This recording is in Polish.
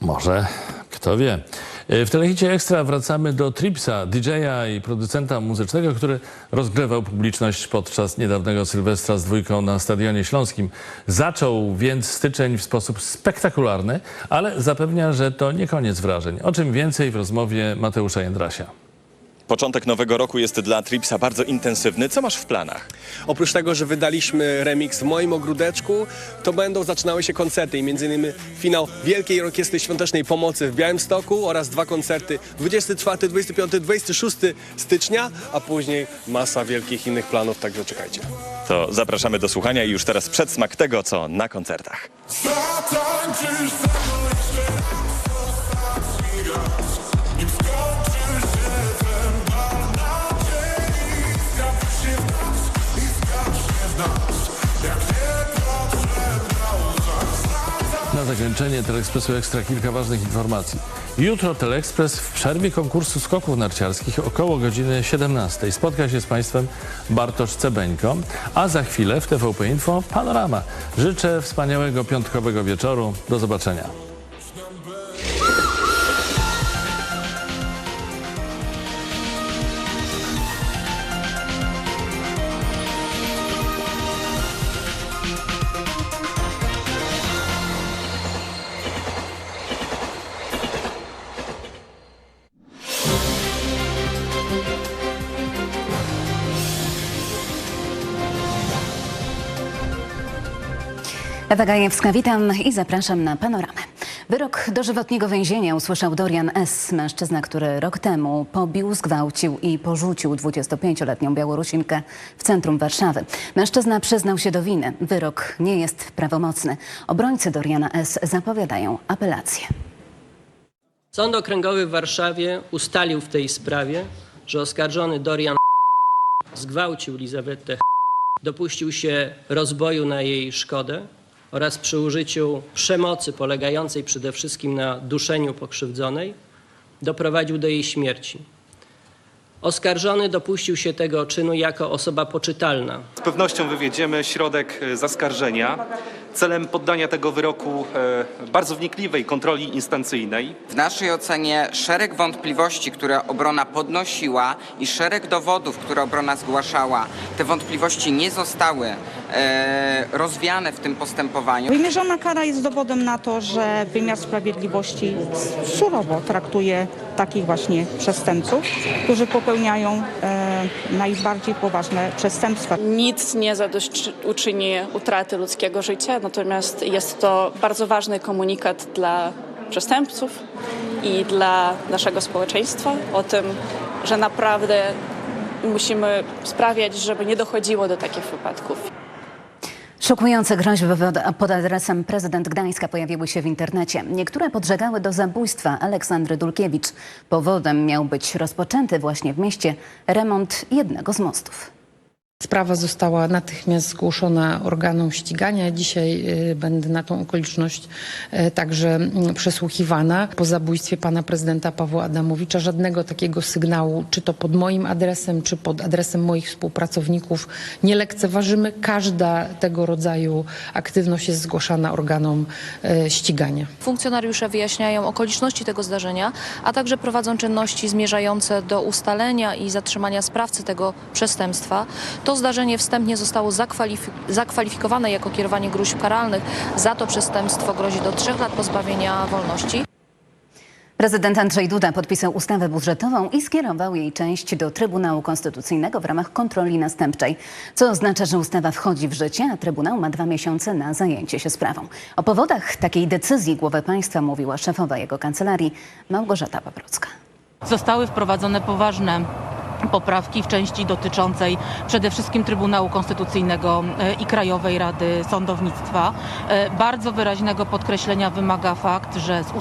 Może, kto wie. E, W Telehicie Ekstra wracamy do Tripsa, DJ-a i producenta muzycznego, który rozgrywał publiczność podczas niedawnego Sylwestra z dwójką na Stadionie Śląskim. Zaczął więc styczeń w sposób spektakularny, ale zapewnia, że to nie koniec wrażeń. O czym więcej w rozmowie Mateusza Jędrasia. Początek nowego roku jest dla Tripsa bardzo intensywny. Co masz w planach? Oprócz tego, że wydaliśmy remix w moim ogródeczku, to będą zaczynały się koncerty i innymi finał Wielkiej Orkiestry Świątecznej Pomocy w Białymstoku oraz dwa koncerty 24, 25, 26 stycznia, a później masa wielkich innych planów, także czekajcie. To zapraszamy do słuchania i już teraz przedsmak tego, co na koncertach. Zatańczysz ze mną jeszcze zakończenie Teleekspresu Ekstra kilka ważnych informacji. Jutro Teleekspres w przerwie konkursu skoków narciarskich około godziny 17 spotka się z Państwem Bartosz Cebeńko, a za chwilę w TVP Info Panorama. Życzę wspaniałego piątkowego wieczoru. Do zobaczenia. Ewa Gajewska, witam i zapraszam na panoramę. Wyrok dożywotniego więzienia usłyszał Dorian S., mężczyzna, który rok temu pobił, zgwałcił i porzucił 25-letnią Białorusinkę w centrum Warszawy. Mężczyzna przyznał się do winy. Wyrok nie jest prawomocny. Obrońcy Doriana S. zapowiadają apelację. Sąd Okręgowy w Warszawie ustalił w tej sprawie, że oskarżony Dorian zgwałcił Lizawetę dopuścił się rozboju na jej szkodę oraz przy użyciu przemocy polegającej przede wszystkim na duszeniu pokrzywdzonej doprowadził do jej śmierci. Oskarżony dopuścił się tego czynu jako osoba poczytalna, Z pewnością wywiedziemy środek e, zaskarżenia celem poddania tego wyroku e, bardzo wnikliwej kontroli instancyjnej. W naszej ocenie szereg wątpliwości, które obrona podnosiła i szereg dowodów, które obrona zgłaszała, te wątpliwości nie zostały e, rozwiane w tym postępowaniu. Wymierzona kara jest dowodem na to, że wymiar sprawiedliwości surowo traktuje takich właśnie przestępców, którzy popełniają e, najbardziej poważne przestępstwa. Nic nie zadośćuczyni utraty ludzkiego życia, natomiast jest to bardzo ważny komunikat dla przestępców i dla naszego społeczeństwa o tym, że naprawdę musimy sprawiać, żeby nie dochodziło do takich wypadków. Szokujące groźby pod- adresem prezydent Gdańska pojawiły się w internecie. Niektóre podżegały do zabójstwa Aleksandry Dulkiewicz. Powodem miał być rozpoczęty właśnie w mieście remont jednego z mostów. Sprawa została natychmiast zgłoszona organom ścigania. Dzisiaj y, będę na tą okoliczność y, także przesłuchiwana. Po zabójstwie pana prezydenta Pawła Adamowicza żadnego takiego sygnału, czy to pod moim adresem, czy pod adresem moich współpracowników nie lekceważymy. Każda tego rodzaju aktywność jest zgłaszana organom y, ścigania. Funkcjonariusze wyjaśniają okoliczności tego zdarzenia, a także prowadzą czynności zmierzające do ustalenia i zatrzymania sprawcy tego przestępstwa. To zdarzenie wstępnie zostało zakwalifik- zakwalifikowane jako kierowanie gruźb karalnych. Za to przestępstwo grozi do trzech lat pozbawienia wolności. Prezydent Andrzej Duda podpisał ustawę budżetową i skierował jej część do Trybunału Konstytucyjnego w ramach kontroli następczej, co oznacza, że ustawa wchodzi w życie, a Trybunał ma dwa miesiące na zajęcie się sprawą. O powodach takiej decyzji głowę państwa mówiła szefowa jego kancelarii Małgorzata Paprocka. Zostały wprowadzone poważne poprawki w części dotyczącej przede wszystkim Trybunału Konstytucyjnego e, i Krajowej Rady Sądownictwa. E, Bardzo wyraźnego podkreślenia wymaga fakt, że z